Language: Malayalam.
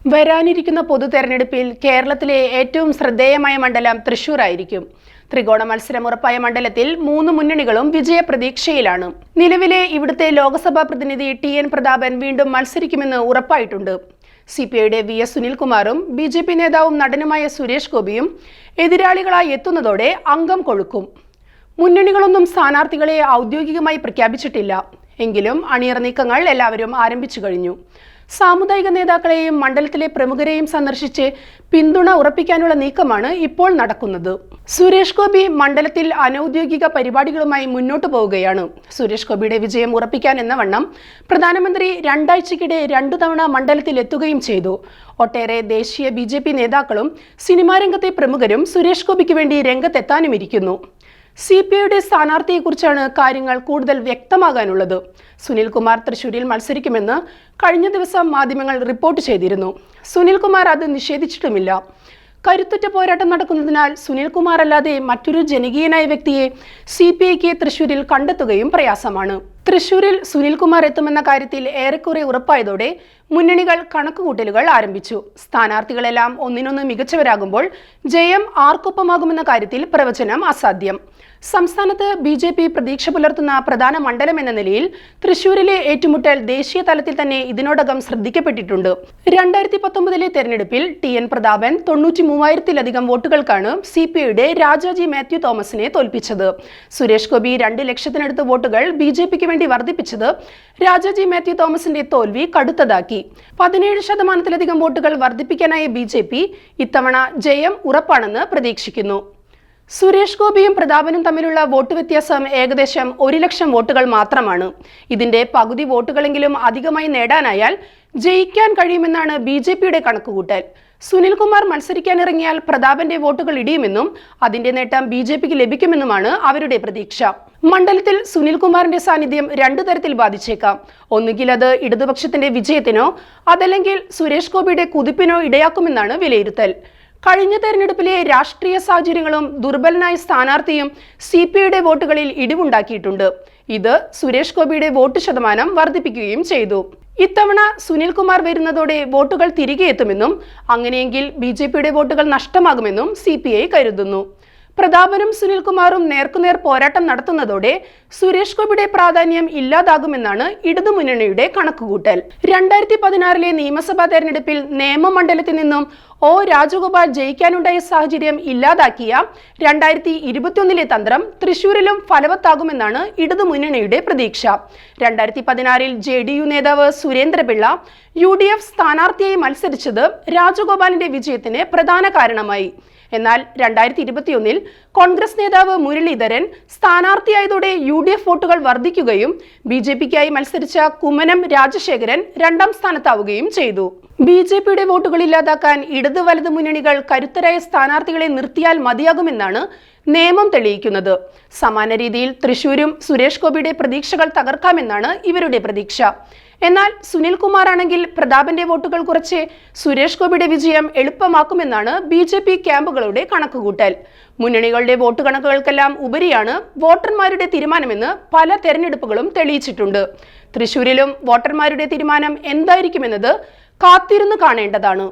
വരാനിരിക്കുന്ന പൊതു തെരഞ്ഞെടുപ്പിൽ കേരളത്തിലെ ഏറ്റവും ശ്രദ്ധേയമായ മണ്ഡലം തൃശൂർ ആയിരിക്കും ത്രികോണ മത്സരം ഉറപ്പായ മണ്ഡലത്തിൽ മൂന്ന് മുന്നണികളും വിജയപ്രതീക്ഷയിലാണ് നിലവിലെ ഇവിടുത്തെ ലോക്സഭാ പ്രതിനിധി ടി എൻ പ്രതാപൻ വീണ്ടും മത്സരിക്കുമെന്ന് ഉറപ്പായിട്ടുണ്ട്. സി പി ഐയുടെ വി എസ് സുനിൽകുമാറും ബി ജെ പി നേതാവും നടനുമായ സുരേഷ് ഗോപിയും എതിരാളികളായി എത്തുന്നതോടെ അംഗം കൊഴുക്കും മുന്നണികളൊന്നും സ്ഥാനാർത്ഥികളെ ഔദ്യോഗികമായി പ്രഖ്യാപിച്ചിട്ടില്ല. എങ്കിലും അണിയറ നീക്കങ്ങൾ എല്ലാവരും ആരംഭിച്ചു കഴിഞ്ഞു. സാമുദായിക നേതാക്കളെയും മണ്ഡലത്തിലെ പ്രമുഖരെയും സന്ദർശിച്ച് പിന്തുണ ഉറപ്പിക്കാനുള്ള നീക്കമാണ് ഇപ്പോൾ നടക്കുന്നത്. സുരേഷ് ഗോപി മണ്ഡലത്തിൽ അനൌദ്യോഗിക പരിപാടികളുമായി മുന്നോട്ടു പോവുകയാണ്. സുരേഷ് ഗോപിയുടെ വിജയം ഉറപ്പിക്കാൻ എന്ന വണ്ണം പ്രധാനമന്ത്രി രണ്ടാഴ്ചക്കിടെ രണ്ടു തവണ മണ്ഡലത്തിൽ എത്തുകയും ചെയ്തു. ഒട്ടേറെ ദേശീയ ബി നേതാക്കളും സിനിമാരംഗത്തെ പ്രമുഖരും സുരേഷ് ഗോപിക്ക് വേണ്ടി രംഗത്തെത്താനുമിരിക്കുന്നു. സി പി ഐയുടെ സ്ഥാനാർത്ഥിയെക്കുറിച്ചാണ് കാര്യങ്ങൾ കൂടുതൽ വ്യക്തമാകാനുള്ളത്. സുനിൽകുമാർ തൃശൂരിൽ മത്സരിക്കുമെന്ന് കഴിഞ്ഞ ദിവസം മാധ്യമങ്ങൾ റിപ്പോർട്ട് ചെയ്തിരുന്നു. സുനിൽകുമാർ അത് നിഷേധിച്ചിട്ടുമില്ല. കരുത്തുറ്റ പോരാട്ടം നടക്കുന്നതിനാൽ സുനിൽകുമാർ അല്ലാതെ മറ്റൊരു ജനകീയനായ വ്യക്തിയെ സി പി ഐക്ക് തൃശൂരിൽ കണ്ടെത്തുകയും പ്രയാസമാണ്. തൃശൂരിൽ സുനിൽകുമാർ എത്തുമെന്ന കാര്യത്തിൽ ഏറെക്കുറെ ഉറപ്പായതോടെ മുന്നണികൾ കണക്കുകൂട്ടലുകൾ ആരംഭിച്ചു. സ്ഥാനാർത്ഥികളെല്ലാം ഒന്നിനൊന്ന് മികച്ചവരാകുമ്പോൾ ജയം ആർക്കൊപ്പമാകുമെന്ന കാര്യത്തിൽ പ്രവചനം അസാധ്യം. സംസ്ഥാനത്ത് ബി ജെ പി പ്രതീക്ഷ പുലർത്തുന്ന പ്രധാന മണ്ഡലം എന്ന നിലയിൽ തൃശൂരിലെ ഏറ്റുമുട്ടൽ ദേശീയ തലത്തിൽ തന്നെ ഇതിനോടകം ശ്രദ്ധിക്കപ്പെട്ടിട്ടുണ്ട്. രണ്ടായിരത്തി പത്തൊമ്പതിലെ തെരഞ്ഞെടുപ്പിൽ ടി എൻ പ്രതാപൻ തൊണ്ണൂറ്റി മൂവായിരത്തിലധികം വോട്ടുകൾക്കാണ് സി പി ഐയുടെ രാജാജി മാത്യു തോമസിനെ തോൽപ്പിച്ചത്. സുരേഷ് ഗോപി രണ്ട് ലക്ഷത്തിനടുത്ത് വോട്ടുകൾ ബി ജെ പിക്ക് വേണ്ടി വർദ്ധിപ്പിച്ചത് രാജാജി മാത്യു തോമസിന്റെ തോൽവി കടുത്തതാക്കി. പതിനേഴ് ശതമാനത്തിലധികം വോട്ടുകൾ വർദ്ധിപ്പിക്കാനായ ബി ജെ പി ഇത്തവണ ജയം ഉറപ്പാണെന്ന് പ്രതീക്ഷിക്കുന്നു. സുരേഷ് ഗോപിയും പ്രതാപനും തമ്മിലുള്ള വോട്ട് വ്യത്യാസം ഏകദേശം ഒരു ലക്ഷം വോട്ടുകൾ മാത്രമാണ്. ഇതിന്റെ പകുതി വോട്ടുകളെങ്കിലും അധികമായി നേടാനായാൽ ജയിക്കാൻ കഴിയുമെന്നാണ് ബി ജെ പിയുടെ കണക്കുകൂട്ടൽ. സുനിൽകുമാർ മത്സരിക്കാനിറങ്ങിയാൽ പ്രതാപന്റെ വോട്ടുകൾ ഇടിയുമെന്നും അതിന്റെ നേട്ടം ബി ജെ പിക്ക് ലഭിക്കുമെന്നുമാണ് അവരുടെ പ്രതീക്ഷ. മണ്ഡലത്തിൽ സുനിൽകുമാറിന്റെ സാന്നിധ്യം രണ്ടു തരത്തിൽ ബാധിച്ചേക്കാം. ഒന്നുകിൽ അത് ഇടതുപക്ഷത്തിന്റെ വിജയത്തിനോ അതല്ലെങ്കിൽ സുരേഷ് ഗോപിയുടെ കുതിപ്പിനോ ഇടയാക്കുമെന്നാണ് വിലയിരുത്തൽ. കഴിഞ്ഞ തെരഞ്ഞെടുപ്പിലെ രാഷ്ട്രീയ സാഹചര്യങ്ങളും ദുർബലനായ സ്ഥാനാർത്ഥിയും സി പി ഐയുടെ വോട്ടുകളിൽ ഇടിവുണ്ടാക്കിയിട്ടുണ്ട്. ഇത് സുരേഷ് ഗോപിയുടെ വോട്ട് ശതമാനം വർദ്ധിപ്പിക്കുകയും ചെയ്തു. ഇത്തവണ സുനിൽകുമാർ വരുന്നതോടെ വോട്ടുകൾ തിരികെ എത്തുമെന്നും അങ്ങനെയെങ്കിൽ ബി വോട്ടുകൾ നഷ്ടമാകുമെന്നും സി കരുതുന്നു. പ്രതാപനും സുനിൽകുമാറും നേർക്കുനേർ പോരാട്ടം നടത്തുന്നതോടെ സുരേഷ് ഗോപിയുടെ പ്രാധാന്യം ഇല്ലാതാകുമെന്നാണ് ഇടതുമുന്നണിയുടെ കണക്കുകൂട്ടൽ. രണ്ടായിരത്തി പതിനാറിലെ നിയമസഭാ തെരഞ്ഞെടുപ്പിൽ നേമമണ്ഡലത്തിൽ നിന്നും ഒ. രാജഗോപാൽ ജയിക്കാനുണ്ടായ സാഹചര്യം ഇല്ലാതാക്കിയ രണ്ടായിരത്തി ഇരുപത്തിയൊന്നിലെ തന്ത്രം തൃശൂരിലും ഫലവത്താകുമെന്നാണ് ഇടതുമുന്നണിയുടെ പ്രതീക്ഷ. രണ്ടായിരത്തി പതിനാറിൽ ജെ ഡി യു നേതാവ് സുരേന്ദ്രപിള്ള യു ഡി എഫ് സ്ഥാനാർത്ഥിയായി മത്സരിച്ചത് രാജഗോപാലിന്റെ വിജയത്തിന് പ്രധാന കാരണമായി. എന്നാൽ രണ്ടായിരത്തി ഇരുപത്തിയൊന്നിൽ കോൺഗ്രസ് നേതാവ് മുരളീധരൻ സ്ഥാനാർത്ഥിയായതോടെ യു ഡി എഫ് വോട്ടുകൾ വർദ്ധിക്കുകയും ബി ജെ പിക്കായി മത്സരിച്ച കുമ്മനം രാജശേഖരൻ രണ്ടാം സ്ഥാനത്താവുകയും ചെയ്തു. ബി ജെ പിയുടെ വോട്ടുകൾ ഇല്ലാതാക്കാൻ ഇടത് വലത് മുന്നണികൾ കരുത്തരായ സ്ഥാനാർത്ഥികളെ നിർത്തിയാൽ മതിയാകുമെന്നാണ് നിയമം തെളിയിക്കുന്നത്. സമാന രീതിയിൽ തൃശൂരും സുരേഷ് ഗോപിയുടെ പ്രതീക്ഷകൾ തകർക്കാമെന്നാണ് ഇവരുടെ പ്രതീക്ഷ. എന്നാൽ സുനിൽകുമാർ ആണെങ്കിൽ പ്രതാപന്റെ വോട്ടുകൾ കുറച്ച് സുരേഷ് ഗോപിയുടെ വിജയം എളുപ്പമാക്കുമെന്നാണ് ബി ജെ പി ക്യാമ്പുകളുടെ കണക്കുകൂട്ടൽ. മുന്നണികളുടെ വോട്ട് കണക്കുകൾക്കെല്ലാം ഉപരിയാണ് വോട്ടർമാരുടെ തീരുമാനമെന്ന് പല തെരഞ്ഞെടുപ്പുകളും തെളിയിച്ചിട്ടുണ്ട്. തൃശൂരിലും വോട്ടർമാരുടെ തീരുമാനം എന്തായിരിക്കുമെന്നത് കാത്തിരുന്നു കാണേണ്ടതാണ്.